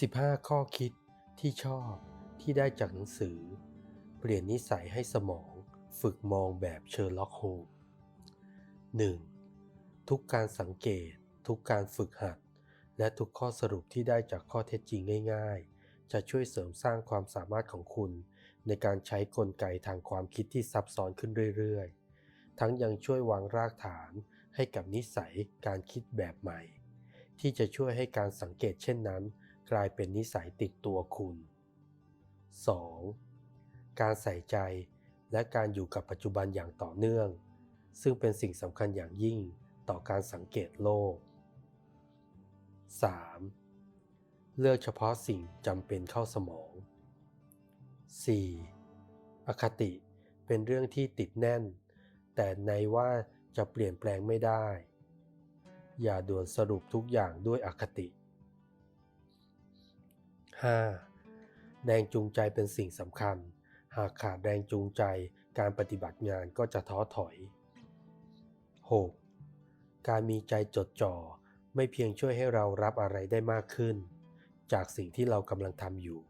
15 ข้อคิดที่ชอบที่ได้จากหนังสือ เปลี่ยนนิสัยให้สมองฝึกมองแบบเชอร์ล็อกโฮม 1. ทุกการสังเกต ทุกการฝึกหัด และทุกข้อสรุปที่ได้จากข้อเท็จจริงง่าย ๆ จะช่วยเสริมสร้างความสามารถของคุณ ในการใช้กลไกทางความคิดที่ซับซ้อนขึ้นเรื่อยๆ ทั้งยังช่วยวางรากฐานให้กับนิสัยการคิดแบบใหม่ ที่จะช่วยให้การสังเกตเช่นนั้น กลายเป็นนิสัยติดตัวคุณ 2. การใส่ใจและการอยู่กับปัจจุบันอย่างต่อเนื่อง ซึ่งเป็นสิ่งสำคัญอย่างยิ่งต่อการสังเกตโลก 3. เลือกเฉพาะสิ่งจำเป็นเข้าสมอง 4. อคติเป็นเรื่องที่ติดแน่น แต่ในว่าจะเปลี่ยนแปลงไม่ได้ อย่าด่วนสรุปทุกอย่างด้วยอคติ 5. แรงจูงใจเป็นสิ่งสำคัญ หากขาดแรงจูงใจการปฏิบัติงานก็จะท้อถอย 6. การมีใจจดจ่อไม่เพียงช่วยให้เรารับอะไรได้มากขึ้น จากสิ่งที่เรากำลังทำอยู่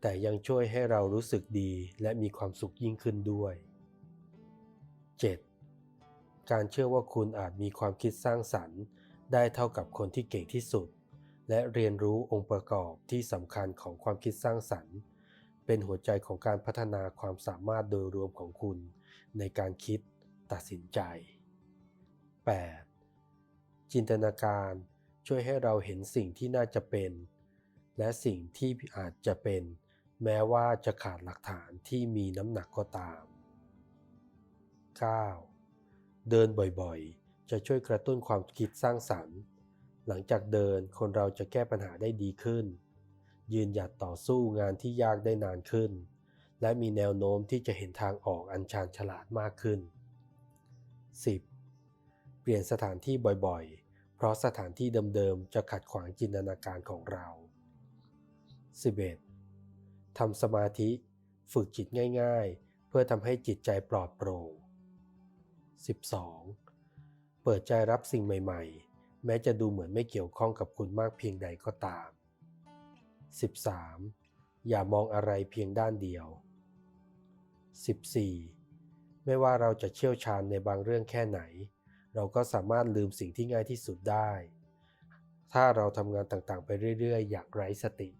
แต่ยังช่วยให้เรารู้สึกดีและมีความสุขยิ่งขึ้นด้วย 7. การเชื่อว่าคุณอาจมีความคิดสร้างสรรค์ ได้เท่ากับคนที่เก่งที่สุด และเรียนรู้องค์ประกอบที่สำคัญของความคิดสร้างสรรค์ เป็นหัวใจของการพัฒนาความสามารถโดยรวมของคุณ ในการคิดตัดสินใจ 8. จินตนาการช่วยให้เราเห็นสิ่งที่น่าจะเป็น และสิ่งที่อาจจะเป็น แม้ว่าจะขาดหลักฐานที่มีน้ำหนักก็ตาม 9. เดินบ่อยๆ จะช่วยกระตุ้นความคิดสร้างสรรค์ หลังจากเดินคนเราจะแก้ปัญหาได้ดีขึ้น ยืนหยัดต่อสู้งานที่ยากได้นานขึ้น และมีแนวโน้มที่จะเห็นทางออกอันชาญฉลาดมากขึ้น 10. เปลี่ยนสถานที่บ่อยๆ เพราะสถานที่เดิมๆจะขัดขวางจินตนาการของเรา 11. ทำสมาธิฝึกจิตง่ายๆ เพื่อทำให้จิตใจปลอดโปร่ง 12. เปิดใจรับสิ่งใหม่ๆ แม้จะดูเหมือนไม่เกี่ยวข้องกับคุณมากเพียงใดก็ตาม 13. อย่ามองอะไรเพียงด้านเดียว 14. ไม่ว่าเราจะเชี่ยวชาญในบางเรื่องแค่ไหน เราก็สามารถลืมสิ่งที่ง่ายที่สุดได้ ถ้าเราทำงานต่างๆ ไปเรื่อยๆ อย่างไร้สติ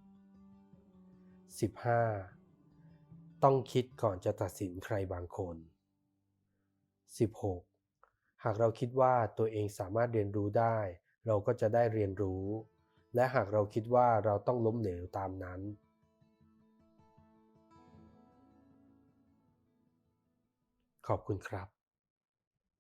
15. ต้องคิดก่อนจะตัดสินใครบางคน 16. หากเราคิดว่าตัวเองสามารถเรียนรู้ได้ เราก็จะได้เรียนรู้ และหากเราคิดว่าเราต้องล้มเหลวตามนั้น ขอบคุณครับ